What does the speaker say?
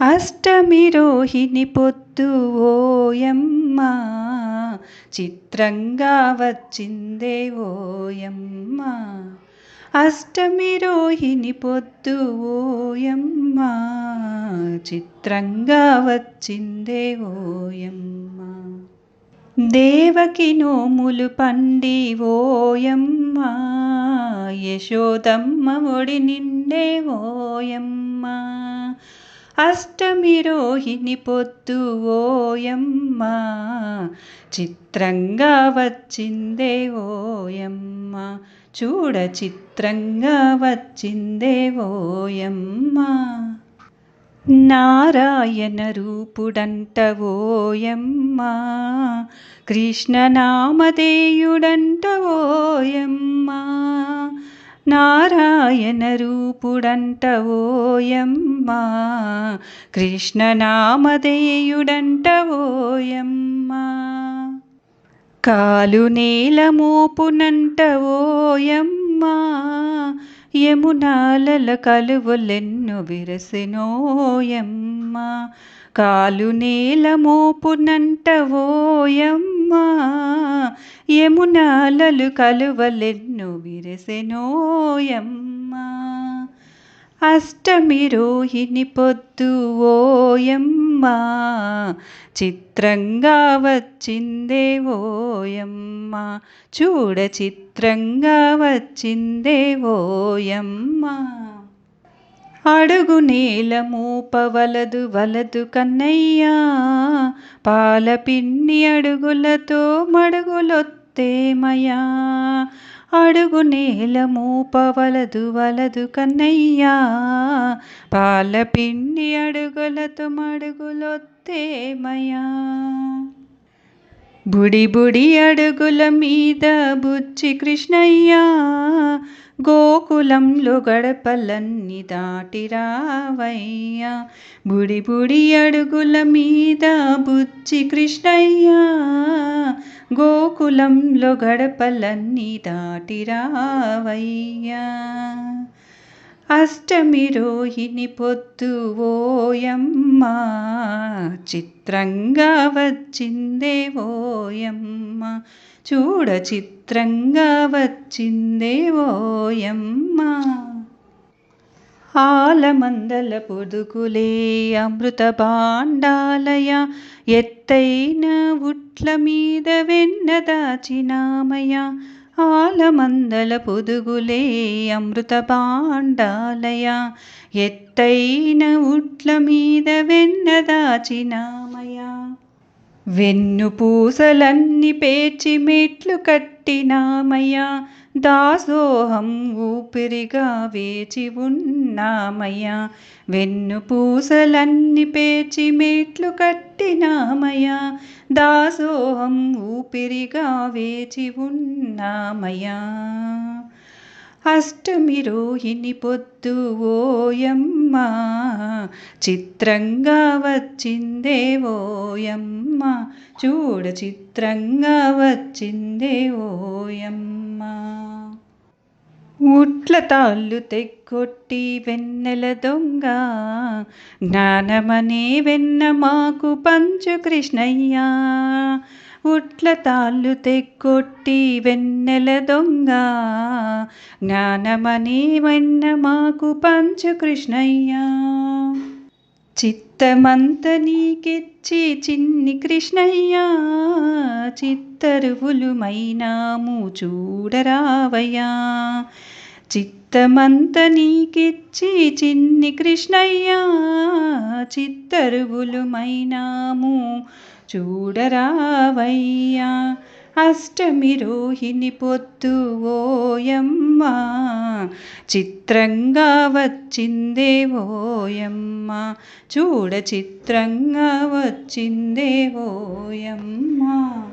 అష్టమి రోహిణి పొద్దు ఓయమ్మ చిత్రంగా వచ్చిందే ఓయమ్మ. అష్టమి రోహిణి పొద్దు ఓయమ్మ చిత్రంగా వచ్చిందే ఓయమ్మ. దేవకి నోములు పండి ఓయమ్మ యశోదమ్మ ఒడి నిండే ఓయమ్మ. అష్టమి రోహిణి పొద్దు ఓయమ్మ చిత్రంగా వచ్చిందే ఓయమ్మ చూడ చిత్రంగా వచ్చిందే ఓయమ్మ. నారాయణ రూపుడంట ఓయమ్మ కృష్ణనామధేయుడంట ఓయమ్మ నారాయణ రూపుడంట ఓయమ్మ కృష్ణనామధేయుడంట ఓయమ్మ కాలు నేల మోపునంట ఓయమ్మ యమునాలల కలువలెన్ను విరసినోయమ్మా. కాలు నేల మోపునంట ఓయమ్మ యమునాలలు కలువలెన్ను విరసెనోయమ్మా అష్టమి రోహిణి పొద్దు ఓయమ్మా చిత్రంగా వచ్చిందే ఓయమ్మా చూడ చిత్రంగా వచ్చిందే ఓయమ్మా అడుగు నేల మూపవలదు వలదు కన్నయ్యా. పాలపిన్ని అడుగులతో మడుగులొత్తేమయా అడుగు నేల మూపవలదు వలదు కన్నయ్యా. పాల అడుగులతో మడుగులొత్తేమయా బుడి బుడి అడుగుల మీద బుచ్చి కృష్ణయ్యా గోకులంలో గడపలన్నీ దాటి రావయ్యా. బుడి బుడి అడుగుల మీద బుచ్చి కృష్ణయ్యా గోకులంలో గడపలన్నీ దాటి రావయ్యా. అష్టమి రోహిణి పొద్దు ఓయమ్మ చిత్రంగా వచ్చిందే ఓయమ్మ చూడ చిత్రంగా వచ్చిందే ఓయమ్మ ఆలమందల పొదుకులే అమృత భాండాలయ ఎత్తైన ఉట్ల మీద వెన్న దాచినామయ ఆలమందల పొదుగులే అమృత భాండాలయ ఎత్తైన ఉట్ల మీద వెన్న దాచినామయ వెన్ను పూసలన్నీ పేర్చి మెట్లు కట్టినామయ్యా. దాసోహం ఊపిరిగా వేచి ఉన్నామయ్యా. వెన్ను పూసలన్నీ పేర్చి మెట్లు కట్టినామయ్యా. దాసోహం ఊపిరిగా వేచి ఉన్నామయ్యా. అష్టమి రోహిణి పొద్దు ఓయమ్మ. చిత్రంగా వచ్చిందే ఓయమ్మ. చూడ చిత్రంగా వచ్చిందే ఓయమ్మ. ఉట్ల తాళ్ళు తెగ్గొట్టి వెన్నెల దొంగ. జ్ఞానమనే వెన్న మాకు పంచు కృష్ణయ్యా. ఉట్ల తాళ్ళు తెక్కొట్టి వెన్నెల దొంగ. జ్ఞానమని వెన్న మాకు పంచు కృష్ణయ్యా. చిత్తమంత నీకిచ్చి చిన్ని కృష్ణయ్యా. చిత్తరువులు మైనాము చూడరావయ్యా. చిత్తమంత నీకిచ్చి చిన్ని కృష్ణయ్యా. చిత్తరువులు మైనాము చూడరావయ్యా. అష్టమి రోహిణి పొత్తు ఓయమ్మ. చిత్రంగా వచ్చిందే ఓయమ్మ. చూడ చిత్రంగా వచ్చిందే ఓయమ్మ.